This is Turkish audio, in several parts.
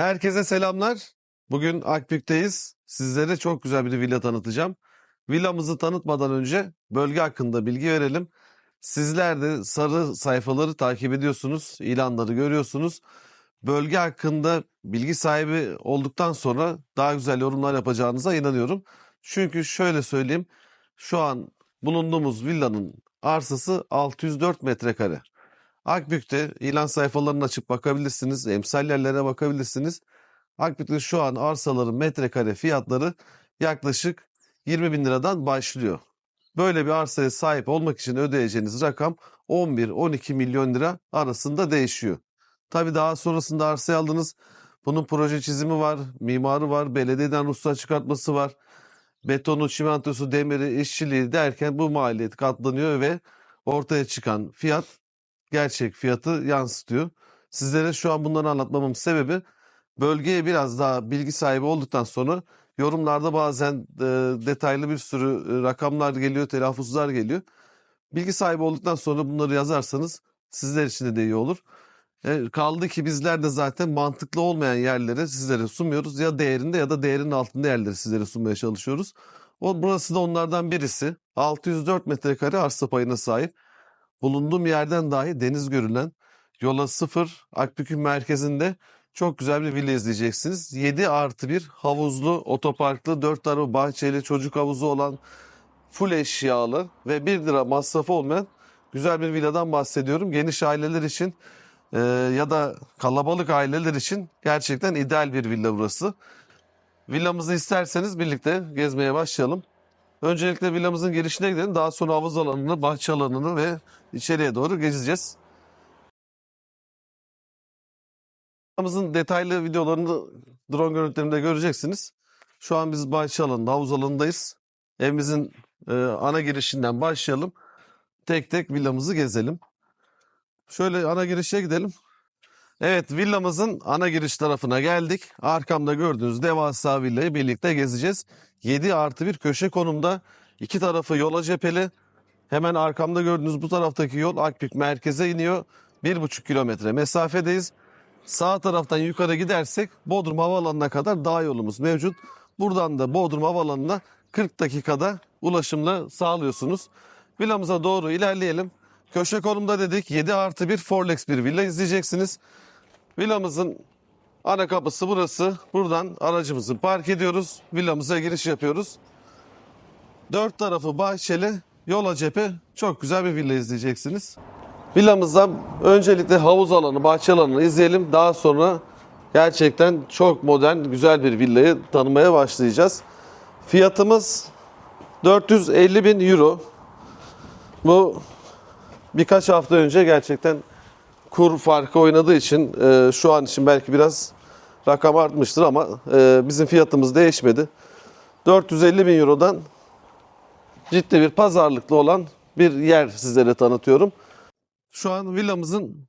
Herkese selamlar. Bugün Akbük'teyiz. Sizlere çok güzel bir villa tanıtacağım. Villamızı tanıtmadan önce bölge hakkında bilgi verelim. Sizler de sarı sayfaları takip ediyorsunuz, ilanları görüyorsunuz. Bölge hakkında bilgi sahibi olduktan sonra daha güzel yorumlar yapacağınıza inanıyorum. Çünkü şöyle söyleyeyim, şu an bulunduğumuz villanın arsası 604 metrekare. Akbük'te ilan sayfalarını açıp bakabilirsiniz, emsal yerlere bakabilirsiniz. Akbük'te şu an arsaların metrekare fiyatları yaklaşık 20 bin liradan başlıyor. Böyle bir arsaya sahip olmak için ödeyeceğiniz rakam 11-12 milyon lira arasında değişiyor. Tabii daha sonrasında arsayı aldınız. Bunun proje çizimi var, mimarı var, belediyeden ruhsat çıkartması var. Betonu, çimentosu, demiri, işçiliği derken bu maliyet katlanıyor ve ortaya çıkan fiyat gerçek fiyatı yansıtıyor. Sizlere şu an bunları anlatmamın sebebi bölgeye biraz daha bilgi sahibi olduktan sonra yorumlarda bazen e, detaylı bir sürü e, rakamlar geliyor, telaffuzlar geliyor. Bilgi sahibi olduktan sonra bunları yazarsanız sizler için de iyi olur. E, kaldı ki bizler de zaten mantıklı olmayan yerleri sizlere sunmuyoruz. Ya değerinde ya da değerinin altında yerleri sizlere sunmaya çalışıyoruz. O, burası da onlardan birisi. 604 metrekare arsa payına sahip. Bulunduğum yerden dahi deniz görülen yola sıfır Akbük'ün merkezinde çok güzel bir villa izleyeceksiniz. 7 artı bir havuzlu, otoparklı, 4 tarafı bahçeli, çocuk havuzu olan full eşyalı ve 1 lira masrafı olmayan güzel bir villadan bahsediyorum. Geniş aileler için e, ya da kalabalık aileler için gerçekten ideal bir villa burası. Villamızı isterseniz birlikte gezmeye başlayalım. Öncelikle villamızın girişine gidelim. Daha sonra havuz alanını, bahçe alanını ve içeriye doğru gezeceğiz. Villamızın detaylı videolarını drone görüntülerinde göreceksiniz. Şu an biz bahçe alanında, havuz alanındayız. Evimizin e, ana girişinden başlayalım. Tek tek villamızı gezelim. Şöyle ana girişe gidelim. Evet villamızın ana giriş tarafına geldik. Arkamda gördüğünüz devasa villayı birlikte gezeceğiz. 7 artı bir köşe konumda. iki tarafı yola cepheli. Hemen arkamda gördüğünüz bu taraftaki yol Akbük merkeze iniyor. 1,5 kilometre mesafedeyiz. Sağ taraftan yukarı gidersek Bodrum Havaalanı'na kadar dağ yolumuz mevcut. Buradan da Bodrum Havaalanı'na 40 dakikada ulaşımla sağlıyorsunuz. Villamıza doğru ilerleyelim. Köşe konumda dedik 7 artı 1 Forlex bir villa izleyeceksiniz. Villamızın ana kapısı burası. Buradan aracımızı park ediyoruz. Villamıza giriş yapıyoruz. Dört tarafı bahçeli, yola cephe çok güzel bir villa izleyeceksiniz. Villamızda öncelikle havuz alanı, bahçe alanını izleyelim. Daha sonra gerçekten çok modern, güzel bir villayı tanımaya başlayacağız. Fiyatımız 450 bin euro. Bu birkaç hafta önce gerçekten kur farkı oynadığı için e, şu an için belki biraz rakam artmıştır ama e, bizim fiyatımız değişmedi. 450 bin Euro'dan ciddi bir pazarlıklı olan bir yer sizlere tanıtıyorum. Şu an villamızın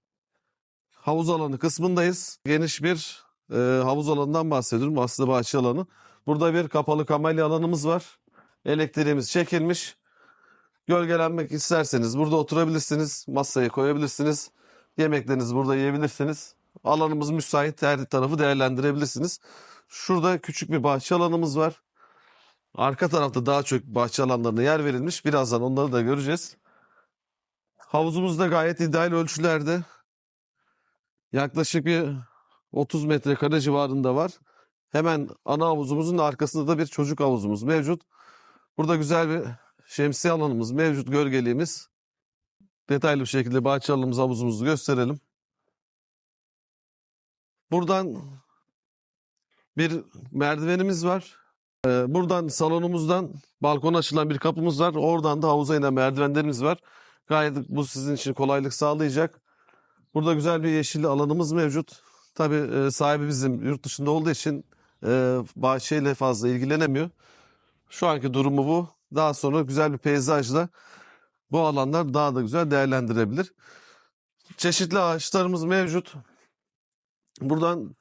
havuz alanı kısmındayız. Geniş bir e, havuz alanından bahsediyorum. Aslında bahçe alanı. Burada bir kapalı kamelya alanımız var. Elektriğimiz çekilmiş. Gölgelenmek isterseniz burada oturabilirsiniz. Masayı koyabilirsiniz. Yemeklerinizi burada yiyebilirsiniz. Alanımız müsait. Her tarafı değerlendirebilirsiniz. Şurada küçük bir bahçe alanımız var. Arka tarafta daha çok bahçe alanlarına yer verilmiş. Birazdan onları da göreceğiz. Havuzumuz da gayet ideal ölçülerde. Yaklaşık bir 30 metrekare civarında var. Hemen ana havuzumuzun arkasında da bir çocuk havuzumuz mevcut. Burada güzel bir şemsiye alanımız mevcut, gölgeliğimiz. Detaylı bir şekilde bahçe alanımız, havuzumuzu gösterelim. Buradan bir merdivenimiz var. Ee, Buradan salonumuzdan balkona açılan bir kapımız var. Oradan da havuza inen merdivenlerimiz var. Gayet bu sizin için kolaylık sağlayacak. Burada güzel bir yeşil alanımız mevcut. Tabii e, sahibi bizim yurt dışında olduğu için e, bahçeyle fazla ilgilenemiyor. Şu anki durumu bu. Daha sonra güzel bir peyzajla bu alanlar daha da güzel değerlendirebilir. Çeşitli ağaçlarımız mevcut. Buradan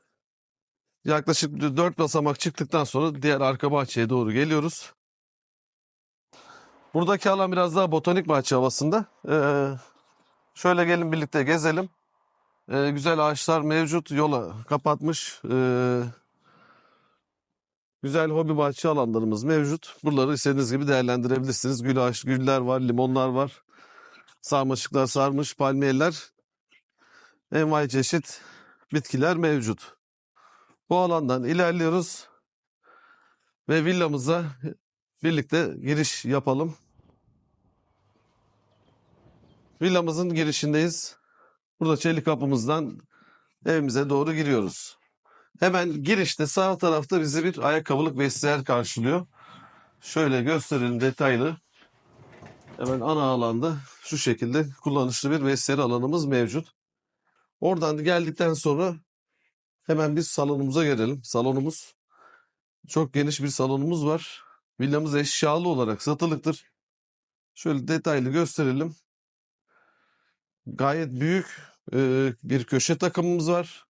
yaklaşık 4 basamak çıktıktan sonra diğer arka bahçeye doğru geliyoruz. Buradaki alan biraz daha botanik bahçe havasında. Ee, şöyle gelin birlikte gezelim. Ee, güzel ağaçlar mevcut. Yola kapatmış. Ee, güzel hobi bahçe alanlarımız mevcut. Buraları istediğiniz gibi değerlendirebilirsiniz. Gül ağaç, güller var, limonlar var. Sarmaşıklar sarmış, palmiyeler. Envai çeşit bitkiler mevcut. Bu alandan ilerliyoruz. Ve villamıza birlikte giriş yapalım. Villamızın girişindeyiz. Burada çelik kapımızdan evimize doğru giriyoruz. Hemen girişte sağ tarafta bizi bir ayakkabılık vestiyer karşılıyor. Şöyle gösterelim detaylı. Hemen ana alanda şu şekilde kullanışlı bir vestiyer alanımız mevcut. Oradan geldikten sonra hemen biz salonumuza gelelim. Salonumuz çok geniş bir salonumuz var. Villamız eşyalı olarak satılıktır. Şöyle detaylı gösterelim. Gayet büyük e, bir köşe takımımız var.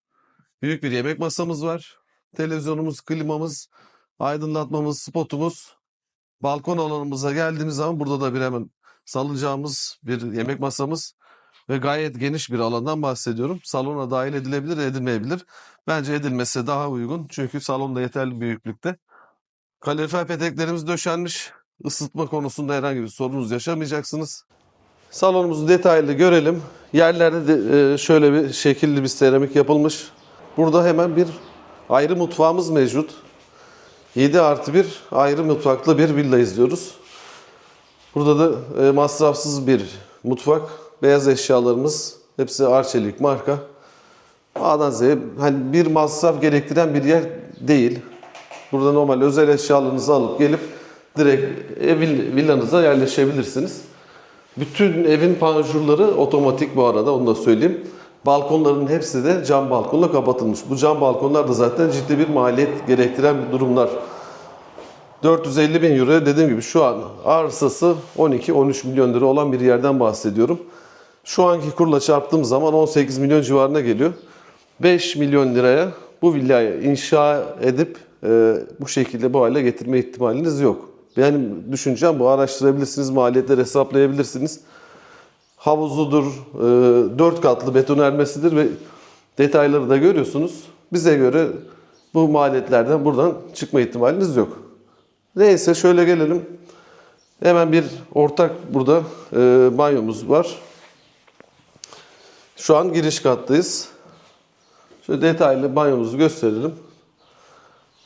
Büyük bir yemek masamız var. Televizyonumuz, klimamız, aydınlatmamız, spotumuz. Balkon alanımıza geldiğimiz zaman burada da bir hemen salınacağımız bir yemek masamız ve gayet geniş bir alandan bahsediyorum. Salona dahil edilebilir, edilmeyebilir. Bence edilmesi daha uygun. Çünkü salonda yeterli büyüklükte. Kalorifer peteklerimiz döşenmiş. Isıtma konusunda herhangi bir sorunuz yaşamayacaksınız. Salonumuzu detaylı görelim. Yerlerde de e, şöyle bir şekilli bir seramik yapılmış. Burada hemen bir ayrı mutfağımız mevcut. 7 artı 1 ayrı mutfaklı bir villa izliyoruz. Burada da e, masrafsız bir mutfak. Beyaz eşyalarımız hepsi Arçelik marka. A'dan Z'ye hani bir masraf gerektiren bir yer değil. Burada normal özel eşyalarınızı alıp gelip direkt evin villanıza yerleşebilirsiniz. Bütün evin panjurları otomatik bu arada onu da söyleyeyim. Balkonların hepsi de cam balkonla kapatılmış. Bu cam balkonlar da zaten ciddi bir maliyet gerektiren bir durumlar. 450 bin euro dediğim gibi şu an arsası 12-13 milyon lira olan bir yerden bahsediyorum. Şu anki kurla çarptığım zaman 18 milyon civarına geliyor. 5 milyon liraya bu villayı inşa edip e, bu şekilde bu hale getirme ihtimaliniz yok. Benim düşüncem bu araştırabilirsiniz, maliyetleri hesaplayabilirsiniz. Havuzludur, e, 4 katlı betonarmesidir ve detayları da görüyorsunuz. Bize göre bu maliyetlerden buradan çıkma ihtimaliniz yok. Neyse şöyle gelelim. Hemen bir ortak burada e, banyomuz var. Şu an giriş kattayız. Şöyle detaylı banyomuzu gösterelim.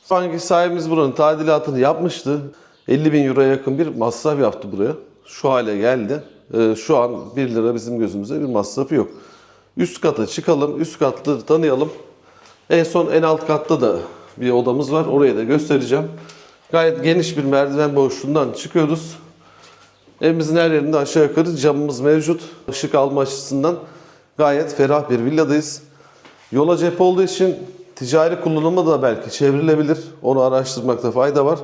Şu anki sahibimiz buranın tadilatını yapmıştı. 50 bin euroya yakın bir masraf yaptı buraya. Şu hale geldi. Ee, şu an 1 lira bizim gözümüze bir masrafı yok. Üst kata çıkalım, üst katları tanıyalım. En son en alt katta da bir odamız var. Orayı da göstereceğim. Gayet geniş bir merdiven boşluğundan çıkıyoruz. Evimizin her yerinde aşağı yukarı camımız mevcut. Işık alma açısından gayet ferah bir villadayız. Yola cephe olduğu için ticari kullanıma da belki çevrilebilir. Onu araştırmakta fayda var.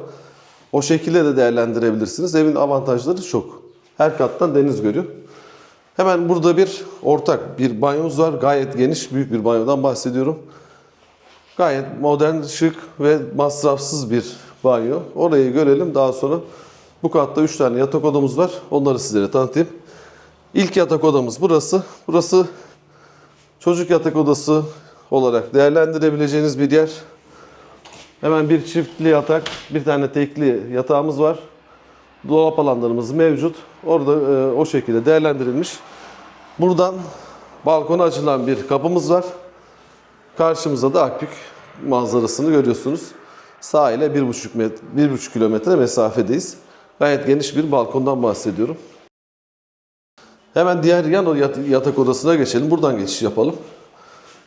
O şekilde de değerlendirebilirsiniz. Evin avantajları çok. Her kattan deniz görüyor. Hemen burada bir ortak bir banyomuz var. Gayet geniş, büyük bir banyodan bahsediyorum. Gayet modern, şık ve masrafsız bir banyo. Orayı görelim. Daha sonra bu katta 3 tane yatak odamız var. Onları sizlere tanıtayım. İlk yatak odamız burası. Burası çocuk yatak odası olarak değerlendirebileceğiniz bir yer. Hemen bir çiftli yatak, bir tane tekli yatağımız var. Dolap alanlarımız mevcut. Orada e, o şekilde değerlendirilmiş. Buradan balkona açılan bir kapımız var. Karşımızda da Akbük manzarasını görüyorsunuz. Sahile 1,5 met 1,5 kilometre mesafedeyiz. Gayet geniş bir balkondan bahsediyorum. Hemen diğer yan yatak odasına geçelim. Buradan geçiş yapalım.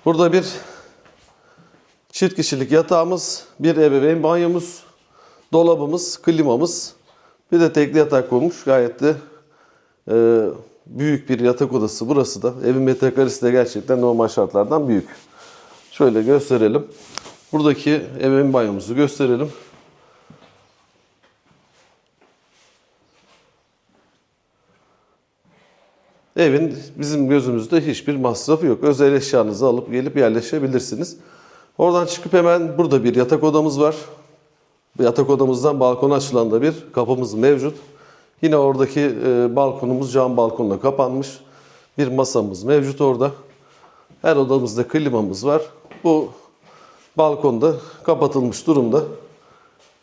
Burada bir çift kişilik yatağımız, bir ebeveyn banyomuz, dolabımız, klimamız, bir de tekli yatak koymuş. Gayet de e, büyük bir yatak odası burası da. Evin metrekaresi de gerçekten normal şartlardan büyük. Şöyle gösterelim. Buradaki ebeveyn banyomuzu gösterelim. Evin bizim gözümüzde hiçbir masrafı yok. Özel eşyanızı alıp gelip yerleşebilirsiniz. Oradan çıkıp hemen burada bir yatak odamız var. Yatak odamızdan balkona açılan da bir kapımız mevcut. Yine oradaki e, balkonumuz cam balkonla kapanmış. Bir masamız mevcut orada. Her odamızda klimamız var. Bu balkonda kapatılmış durumda.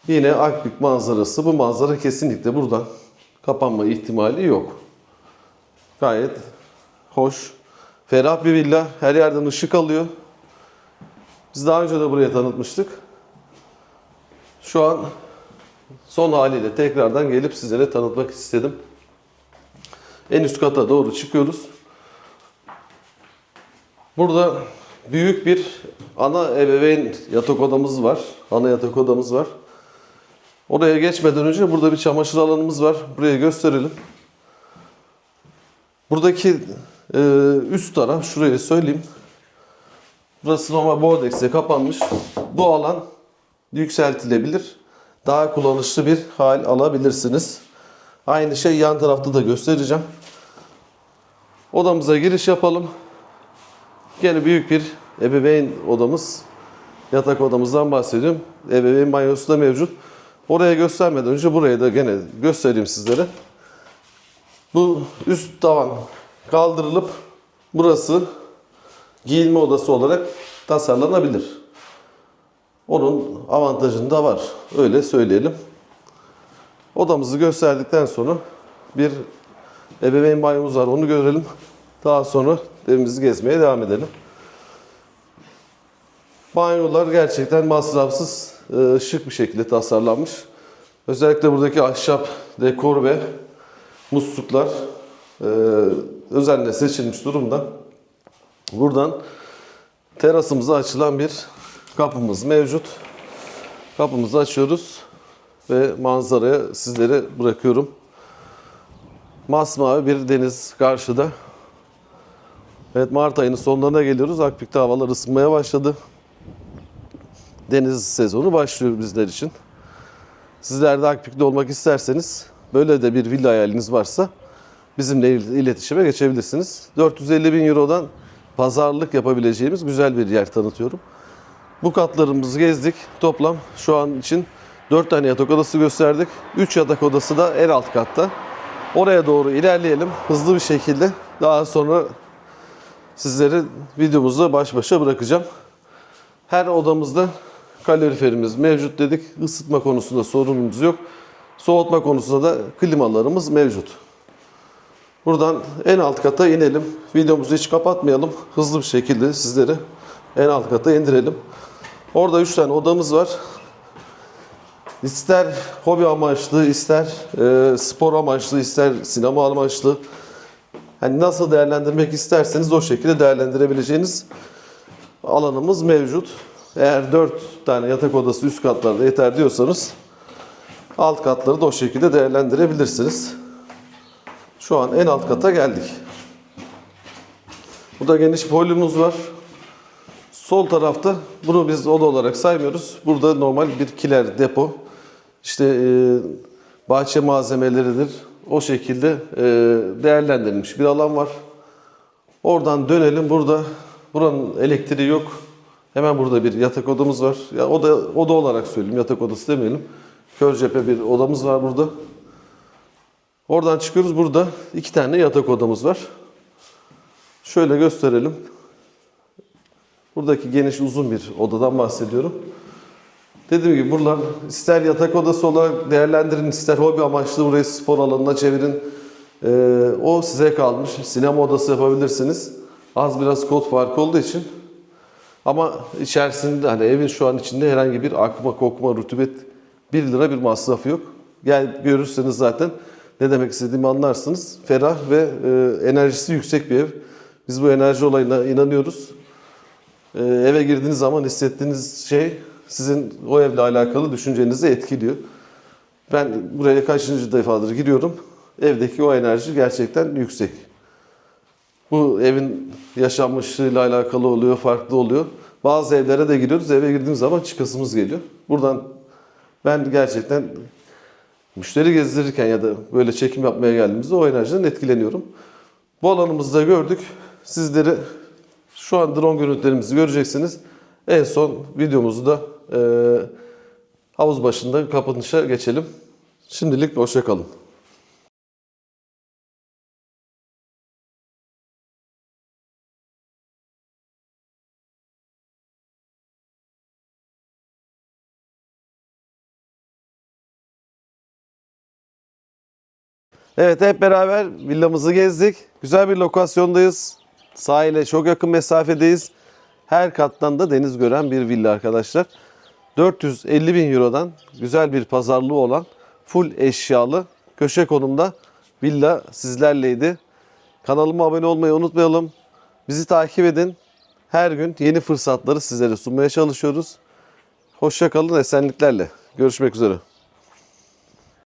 Yine Akbük manzarası. Bu manzara kesinlikle buradan kapanma ihtimali yok. Gayet hoş. Ferah bir villa. Her yerden ışık alıyor. Biz daha önce de buraya tanıtmıştık. Şu an son haliyle tekrardan gelip sizlere tanıtmak istedim. En üst kata doğru çıkıyoruz. Burada büyük bir ana ebeveyn yatak odamız var. Ana yatak odamız var. Oraya geçmeden önce burada bir çamaşır alanımız var. Burayı gösterelim. Buradaki e, üst taraf, şurayı söyleyeyim. Burası normal bordex'e kapanmış. Bu alan yükseltilebilir. Daha kullanışlı bir hal alabilirsiniz. Aynı şey yan tarafta da göstereceğim. Odamıza giriş yapalım. Gene büyük bir ebeveyn odamız. Yatak odamızdan bahsediyorum. Ebeveyn banyosu da mevcut. Oraya göstermeden önce buraya da gene göstereyim sizlere. Bu üst tavan kaldırılıp burası giyinme odası olarak tasarlanabilir. Onun avantajını da var. Öyle söyleyelim. Odamızı gösterdikten sonra bir ebeveyn banyomuz var. Onu görelim. Daha sonra evimizi gezmeye devam edelim. Banyolar gerçekten masrafsız, e, şık bir şekilde tasarlanmış. Özellikle buradaki ahşap dekor ve musluklar e, özenle seçilmiş durumda. Buradan terasımıza açılan bir kapımız mevcut. Kapımızı açıyoruz ve manzaraya sizlere bırakıyorum. Masmavi bir deniz karşıda. Evet Mart ayının sonlarına geliyoruz. Akbük'te havalar ısınmaya başladı. Deniz sezonu başlıyor bizler için. Sizler de Akbük'te olmak isterseniz böyle de bir villa hayaliniz varsa bizimle il- iletişime geçebilirsiniz. 450 bin Euro'dan pazarlık yapabileceğimiz güzel bir yer tanıtıyorum. Bu katlarımızı gezdik. Toplam şu an için 4 tane yatak odası gösterdik. 3 yatak odası da en alt katta. Oraya doğru ilerleyelim hızlı bir şekilde. Daha sonra sizleri videomuzda baş başa bırakacağım. Her odamızda kaloriferimiz mevcut dedik. Isıtma konusunda sorunumuz yok. Soğutma konusunda da klimalarımız mevcut. Buradan en alt kata inelim. Videomuzu hiç kapatmayalım. Hızlı bir şekilde sizleri en alt kata indirelim. Orada 3 tane odamız var. İster hobi amaçlı, ister e, spor amaçlı, ister sinema amaçlı. Hani nasıl değerlendirmek isterseniz o şekilde değerlendirebileceğiniz alanımız mevcut. Eğer 4 tane yatak odası üst katlarda yeter diyorsanız alt katları da o şekilde değerlendirebilirsiniz. Şu an en alt kata geldik. Burada geniş bir holümüz var. Sol tarafta bunu biz oda olarak saymıyoruz. Burada normal bir kiler depo. İşte e, bahçe malzemeleridir. O şekilde e, değerlendirilmiş bir alan var. Oradan dönelim. Burada buranın elektriği yok. Hemen burada bir yatak odamız var. Ya oda oda olarak söyleyeyim. Yatak odası demeyelim. Kör cephe bir odamız var burada. Oradan çıkıyoruz. Burada iki tane yatak odamız var. Şöyle gösterelim. Buradaki geniş uzun bir odadan bahsediyorum. Dediğim gibi buralar ister yatak odası olarak değerlendirin, ister hobi amaçlı burayı spor alanına çevirin. Ee, o size kalmış. Sinema odası yapabilirsiniz. Az biraz kod farkı olduğu için. Ama içerisinde hani evin şu an içinde herhangi bir akma kokma rutubet 1 lira bir masrafı yok. Gel görürseniz zaten ne demek istediğimi anlarsınız. Ferah ve e, enerjisi yüksek bir ev. Biz bu enerji olayına inanıyoruz. Ee, eve girdiğiniz zaman hissettiğiniz şey sizin o evle alakalı düşüncenizi etkiliyor. Ben buraya kaçıncı defadır giriyorum. Evdeki o enerji gerçekten yüksek. Bu evin yaşanmışlığıyla alakalı oluyor, farklı oluyor. Bazı evlere de giriyoruz. Eve girdiğimiz zaman çıkasımız geliyor. Buradan ben gerçekten müşteri gezdirirken ya da böyle çekim yapmaya geldiğimizde o enerjiden etkileniyorum. Bu alanımızı da gördük. Sizleri şu an drone görüntülerimizi göreceksiniz. En son videomuzu da e, havuz başında kapanışa geçelim. Şimdilik hoşçakalın. Evet hep beraber villamızı gezdik. Güzel bir lokasyondayız. Sahile çok yakın mesafedeyiz. Her kattan da deniz gören bir villa arkadaşlar. 450 bin Euro'dan güzel bir pazarlığı olan full eşyalı köşe konumda villa sizlerleydi. Kanalıma abone olmayı unutmayalım. Bizi takip edin. Her gün yeni fırsatları sizlere sunmaya çalışıyoruz. Hoşça kalın esenliklerle. Görüşmek üzere.